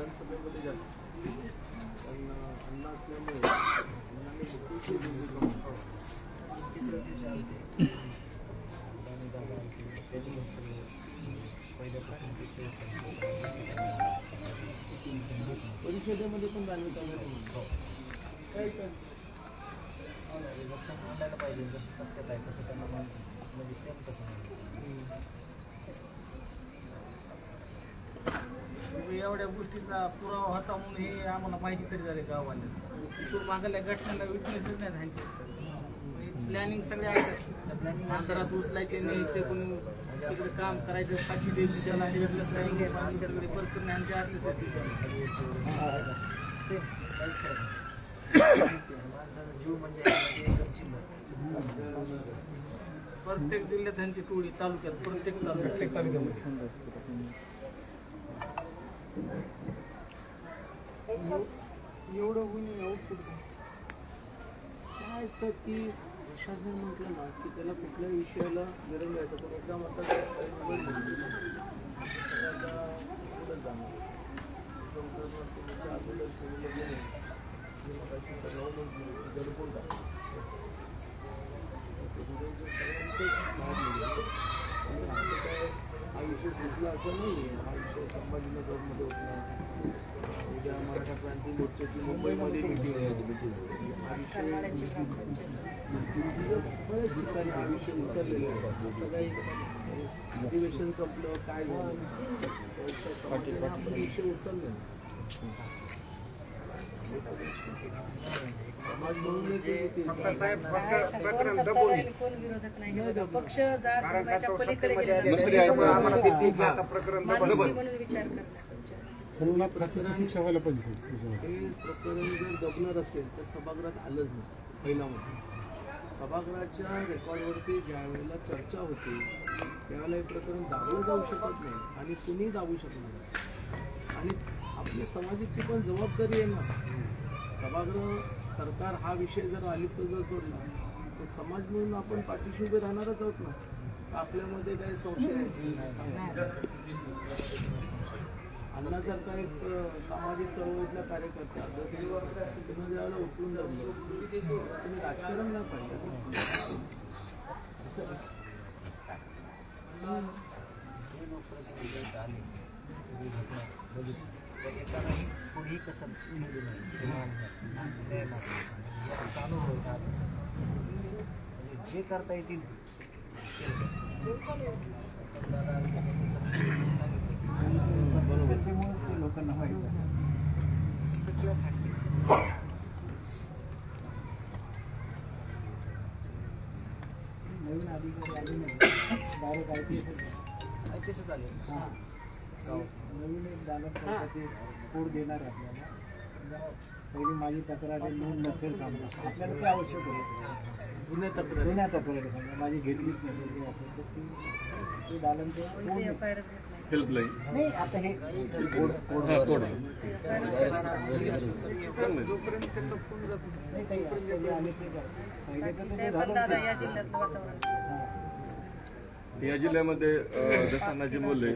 विधानसभेमध्ये जास्त. पण अन्न असल्यामुळे अण्णांनी मोठी भूमिका तिसऱ्या दिवशी आलते आणि दादा आलते त्यांनी पण सगळे पहिल्यापासून ते शेवट परिषदेमध्ये पण जाणीव हो. काय काय? जसं मांडायला पाहिजे जसं सत्यात आहे तसं त्यांना म्हणजे सेम तसं मांडायचं. म्हणजे म्हणजे एवढ्या गोष्टीचा पुरावा होता म्हणून हे आम्हाला माहिती तरी झाले गाववाले तिथून मागल्या घटनेला विटनेसच नाही त्यांचे प्लॅनिंग म्हणजे सगळे आहेत त्या प्लॅनिंग अंतरात उचलायचे न्यायचे कोणी तिकडे काम करायचं साक्षी द्यायची त्याला ह्याच्यातलं आमच्याकडे भरपूर नाही आमच्या आतलेच माणसाचा जीव म्हणजे प्रत्येक जिल्ह्यात त्यांची टोळी तालुक्यात प्रत्येक तालुक्यात. प्रत्येक तालुक्यामध्ये एवढं होऊन आउटपुट काय? असतं की प्रशासन म्हटलं ना की त्याला कुठल्याही विषयाला गरज आहे पण एकदा म्हणतात मोबाईल हा विषय सुटला असं नाही आहे हा विषय संभाजीनगरमध्ये होता उद्या मराठा क्रांती मोर्चाची मुंबईमध्ये मिटिंग हा विषय बरेच ठिकाणी हा विषय उचललेला आहे काही अधिवेशन संपलं काय झालं? हा विषय उचलले समाज म्हणूनच हे ते- कोण विरोधक नाही पक्ष जात पलीकडे विचार प्रकरण जर दबणार असेल तर सभागृहात आलंच नसतं पहिला मुद्दा सभागृहाच्या रेकॉर्डवरती ज्या वेळेला चर्चा होते त्यावेळेला हे प्रकरण दाबलं जाऊ शकत नाही आणि कुणी दाबू शकत नाही आणि आपली समाजाची पण जबाबदारी आहे ना. सभागृह सरकार हा विषय जर अलिप्त जर सोडला तर समाज म्हणून आपण पाठीशी उभे राहणारच आहोत ना. आपल्यामध्ये काही संशय नाही अण्णासारखा एक सामाजिक चळवळीतला कार्यकर्ता जर ज्यावेळेला उचलून जातो तुम्ही राजकारण ना? पाहिजे आले पुढेही कसं निघू नये हे चालू सगळं? म्हणजे जे करता येतील ते. लोकांना माहिती सगळं फॅक्ट नवीन अधिकारी आले नाही. डायरेक्ट आय पी एस ऐकायचं चालेल नवीन एक दालत ते कोड देणार आहे आपल्याला पहिली माझी तक्रार आहे नोंद नसेल समजा आपल्याला ते आवश्यक होतं जुन्या तक्रारी जुन्या तक्रारी समजा माझी घेतलीच नाही असेल तर ती ते दालन ते कोड ते हेल्पलाईन नाही आता हे कोड कोड कोड नाही काही आले ते. पहिले तर ते ते झालं ते. या जिल्ह्यामध्ये दसांनाजी बोलले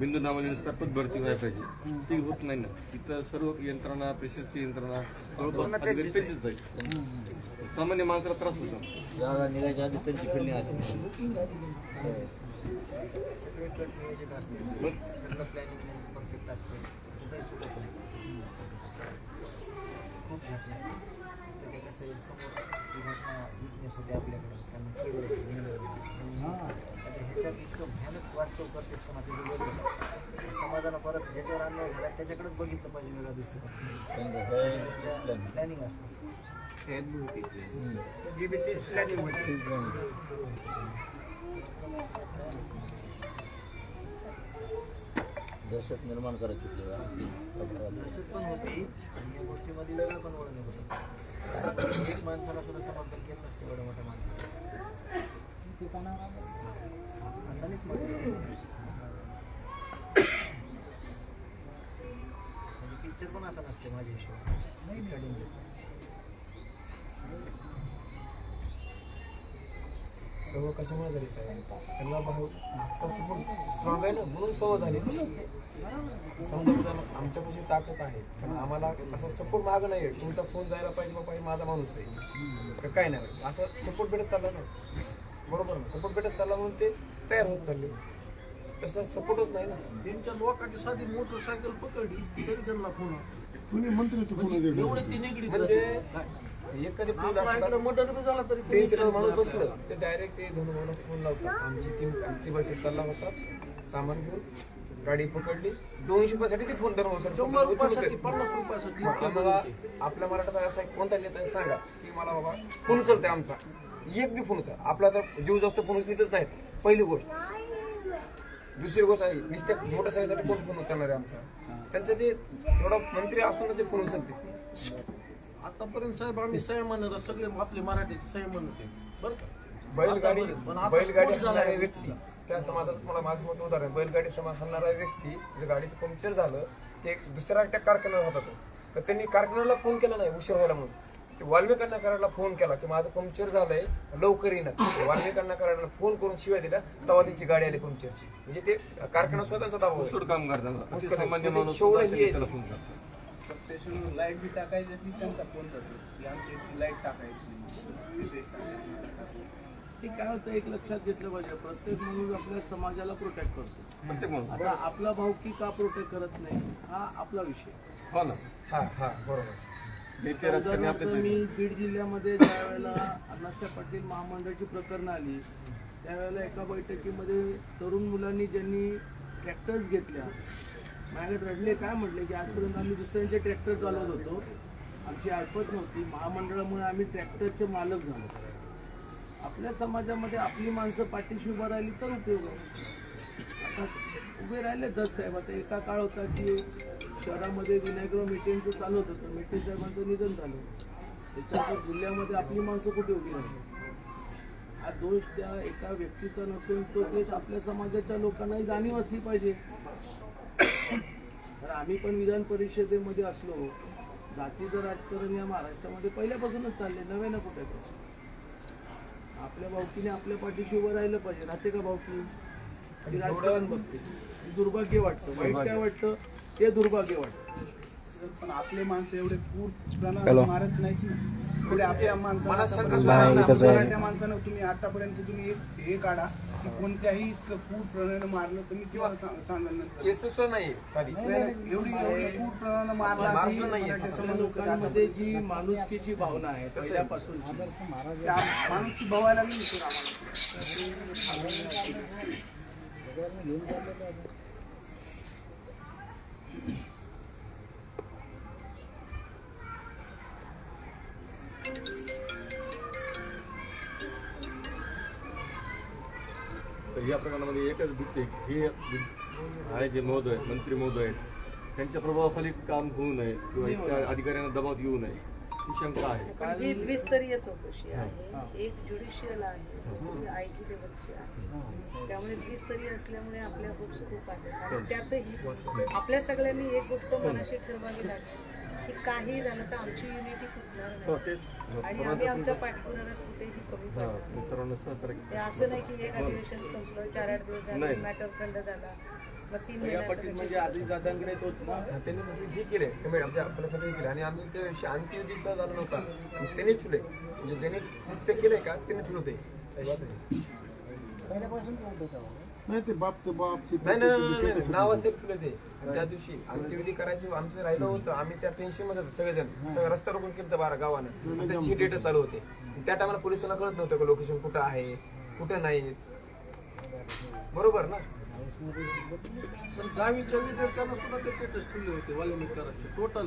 बिंदू नावाने स्थापक भरती व्हायला पाहिजे ती होत नाही ना. तिथं सर्व यंत्रणा प्रशासकीय यंत्रणा जवळपास अधिकारी त्यांचीच सामान्य माणसाला त्रास होता. समोर ह्याच्यात इतकं भयानक वास्तव करते वेगळं समाजाला परत ज्याच्यावर अन्याय झाला त्याच्याकडेच बघितलं पाहिजे वेगळा दृष्टिकोन. प्लॅनिंग असतं. दहशत निर्माण करायची दहशत पण होती आणि या गोष्टीमध्ये वेगळं पण वळण होतं. एक माणसाला सुद्धा समर्थन केलं नसते एवढ्या मोठ्या माणसाला. पिक्चर पण असं नसते माझ्या हिशोबाने सव कशामुळे झाली साहेब? त्यांना भाऊ मागचा सपोर्ट स्ट्रॉंग आहे ना म्हणून सवय झाली. समजा उदाहरण आमच्यापाशी ताकद आहे. पण आम्हाला असा सपोर्ट माग नाही आहे तुमचा फोन जायला पाहिजे बाबा माझा माणूस आहे. तर काय नाही असं सपोर्ट भेटत चालला ना. बरोबर ना? सपोर्ट भेटत चालला म्हणून ते तयार होत चालले. तसं सपोर्टच नाही ना. त्यांच्या लोकांची साधी मोटरसायकल पकडली तरी त्यांना फोन असतो तुम्ही मंत्री तू फोन एवढे ती निगडीत म्हणजे असतात. एखादी पूल आपल्या इकडे असला मर्डर बी झाला तरी माणूस बसलं ते डायरेक्ट ते फोन लावतात. आमची टीम चालला होता सामान घेऊन गाडी पकडली. दोनशे रुपयासाठी ते फोन सर शंभर रुपयासाठी पन्नास रुपयासाठी. आपल्या मराठात असा एक कोणता नेता आहे सांगा की मला बाबा फोन उचलते आमचा. एक बी फोन होता आपला तर जीव जास्त फोन उचलतच नाहीत. पहिली गोष्ट. दुसरी गोष्ट आहे नुसत्या मोटरसायकलसाठी कोण फोन उचलणार आहे आमचा? त्यांचं ते थोडा मंत्री असून ते फोन उचलते? आतापर्यंत साहेब आम्ही संयमानं सगळे आपले मराठी संयमानं बरं का? बैलगाडी बैलगाडी हाणणारे. व्यक्ती. त्या समाजात तुम्हाला माझं मत उदाहरण आहे. बैलगाडी समाज हाणणारा व्यक्ती जर गाडीचं पंक्चर झालं ते दुसऱ्या कारखान्यावर होता तो. तर त्यांनी कारखान्याला फोन केला नाही उशीर व्हायला म्हणून. वाल्मिकांना करायला फोन केला की माझं पंक्चर झालंय लवकर येणार वाल्मिकांना करायला फोन करून शिवाय दिल्या तेव्हा त्यांची गाडी आली पंक्चरची म्हणजे ते कारखाना स्वतःचा दावा काम सामान्य म्हणजे लाइट बी टाकायची ती त्यांचा फोन करतो की लाइट टाकायची काय होतं एक लक्षात घेतलं पाहिजे. प्रत्येक माणूस आपल्या समाजाला प्रोटेक्ट करतो. प्रत्येक माणूस. आता आपला भाऊ की का प्रोटेक्ट करत नाही हा आपला विषय. हो ना. हा हा बरोबर. मी. बीड जिल्ह्यामध्ये ज्या वेळेला अण्णासाहेब पाटील महामंडळाची प्रकरणं आली त्यावेळेला एका बैठकीमध्ये तरुण मुलांनी ज्यांनी ट्रॅक्टर्स घेतल्या माझ्याकडे रडले काय म्हटले की आजपर्यंत आम्ही दुसऱ्यांचे ट्रॅक्टर चालवत होतो. आमची ऐपत नव्हती. महामंडळामुळे आम्ही ट्रॅक्टरचे मालक झालो. आपल्या समाजामध्ये आपली माणसं पाठीशी उभं राहिली तर उपयोग आता उभे राहिले दस साहेब आता एका काळ होता की शहरामध्ये विनायकराव मेटेंचं चालत होतं मेटे साहेबांचं निधन झालं. त्याच्यानंतर जिल्ह्यामध्ये आपली माणसं कुठे उभी राहिली? हा दोष त्या एका व्यक्तीचा नसून तो दोष आपल्या समाजाच्या लोकांनाही जाणीव असली पाहिजे. तर आम्ही पण विधान परिषदेमध्ये असलो जातीचं राजकारण या महाराष्ट्रामध्ये पहिल्यापासूनच चालले नवे ना कुठे तर. आपल्या भावकीने आपल्या पाठीशी उभं राहिलं पाहिजे राहते का भावकी? राजकारण बघते. दुर्भाग्य वाटतं. वाईट काय वाटतं? ते दुर्भाग्य वाटतं. पण आपले माणसं एवढे पूर मारत नाहीत ना. एवढे आपल्या माणसाला माणसानं तुम्ही आतापर्यंत तुम्ही एक हे काढा की कोणत्याही इतकं पूर प्रमाणानं मारलं तुम्ही किंवा सांगाल नंतर. नाही एवढी पूर मारला लोकांमध्ये जी माणुसकीची भावना आहे पहिल्यापासून त्या माणूस की भवायला नाही या प्रकरणामध्ये एकच की हे आहे जे महोदय मंत्री महोदय आहेत, त्यांच्या प्रभावाखाली काम होऊ नये किंवा इथल्या अधिकाऱ्यांना दबाव येऊ नये ही शंका आहे. पण ही द्विस्तरीय चौकशी आहे. एक ज्युडिशियल आहे दुसरी आय जी लेवलची आहे. त्यामुळे द्विस्तरीय असल्यामुळे आपल्या होप्स खूप आहेत. आणि त्यातही आपल्या सगळ्यांनी एक गोष्ट मनाशी ठरवावी लागेल की काही झालं तर आमची युनिटी तेच. नाही आणि आम्ही आमच्या पाठपुराव्यात कुठेही कमी पडणार नाही. सर्वांना सहकार्य असं नाही की एक अधिवेशन संपलं चार आठ दिवस झाले. मॅटर खंड झाला. मग तीन भैया पाटील म्हणजे आधी दादांकडे तोच ना त्यांनी म्हणजे हे केले कमेंट आमच्या आपल्यासाठी हे केले आणि आम्ही त्या दिवशी अंतिम दिवसा झाला नव्हता. त्यांनी ठुले म्हणजे ज्यांनी कृत्य केलंय का त्यांनी ठुलं ते काही वाद नाही. ते बाप ते बाप नाही नाही, नाही नाही, नाही नाव असेल ठुले ते. आणि त्या दिवशी अंत्यविधी करायची आमचं राहिलं होतं आम्ही त्या टेन्शनमध्ये होतो सगळेजण. सगळं रस्ता रोखून केलं बारा गावानं. आणि त्याची डेट चालू होते. त्या टायमाला पोलिसांना कळत नव्हतं का लोकेशन कुठं आहे कुठं नाही. बरोबर ना? सर दहावीच्या विद्यार्थ्यांना सुद्धा ते स्टेटस ठेवले होते वाल्मिकरांचे टोटल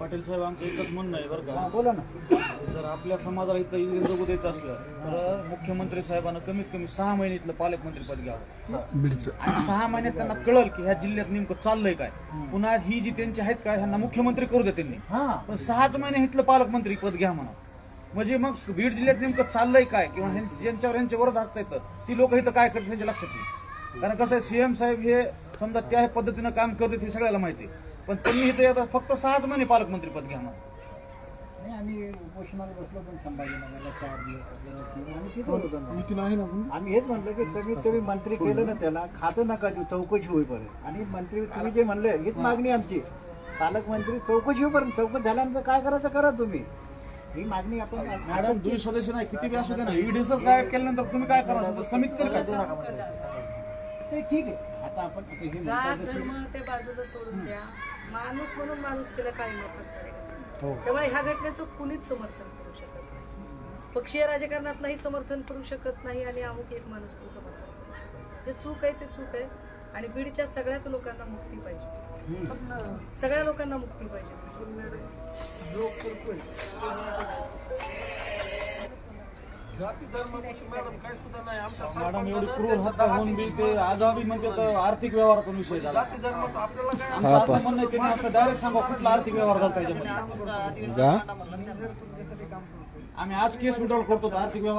पाटील साहेब आमचं एकच म्हणणं आहे बरं का. बोला ना. जर आपल्या समाजाला इथं इकडे जगू द्यायचं असलं तर मुख्यमंत्री साहेबांना कमीत कमी सहा महिने इथलं पालकमंत्रीपद घ्यावं. आणि सहा महिन्यात त्यांना कळल की ह्या जिल्ह्यात नेमकं चाललंय काय. पुन्हा ही जी त्यांची आहेत काय ह्यांना मुख्यमंत्री करू दे त्यांनी. पण सहाच महिने इथलं पालकमंत्री पद घ्या म्हणा. म्हणजे मग बीड जिल्ह्यात नेमकं चाललंय काय किंवा ज्यांच्यावर यांच्या वरद असता येतं ती लोक इथं काय करतात त्यांच्या लक्षात येईल कारण कसं आहे सीएम साहेब हे समजा त्या पद्धतीनं काम करतात हे सगळ्याला माहिती आहे. पण त्यांनी इथं येतात फक्त सहाच महिने पालकमंत्री पद घ्या म्हणा नाही आम्ही उपोषणाला बसलो पण संभाजीनगरला चार दिवस आपल्याला आम्ही तिथं होतो. ना. आम्ही हेच म्हटलं की कमीत कमी मंत्री केलं ना त्याला खातं नका देऊ चौकशी होईपर्यंत. आणि मंत्री तुम्ही जे म्हणले हीच मागणी आमची. पालकमंत्री चौकशी होईपर्यंत चौकशी झाल्यानंतर काय करायचं करा तुम्ही. ही मागणी आपण मॅडम तुम्ही सदस्य नाही किती बी असू दे ना ईडीच काय केल्यानंतर तुम्ही काय करा समिती काय? ते ठीक आहे. आता आपण आता हे जात म्हणतात तसं- धर्म ते बाजूला सोडून द्या. माणूस म्हणून माणूस केला काही लोक असतात. त्यामुळे ह्या घटनेचं कुणीच समर्थन करू शकत नाही. पक्षीय राजकारणातलाही समर्थन करू शकत नाही आणि अमुक एक माणूस पण समर्थन करू शकत नाही. जे चूक आहे ते चूक आहे आणि बीडच्या सगळ्याच लोकांना मुक्ती पाहिजे. सगळ्या लोकांना मुक्ती पाहिजे. जाती मॅडम काय सुद्धा नाही. आमच्या मॅडम एवढी क्रूर हत्या होऊन बी ते म्हणजे तर आर्थिक व्यवहारातून विषय झाला. जाती धर्माचं आपल्याला काय आमचं असं म्हणणं आहे की त्यांनी असं डायरेक्ट सांगा कुठला आर्थिक व्यवहार झाला त्याच्यामध्ये. आम्ही आज केस विड्रॉल करतो तर आर्थिक व्यवहार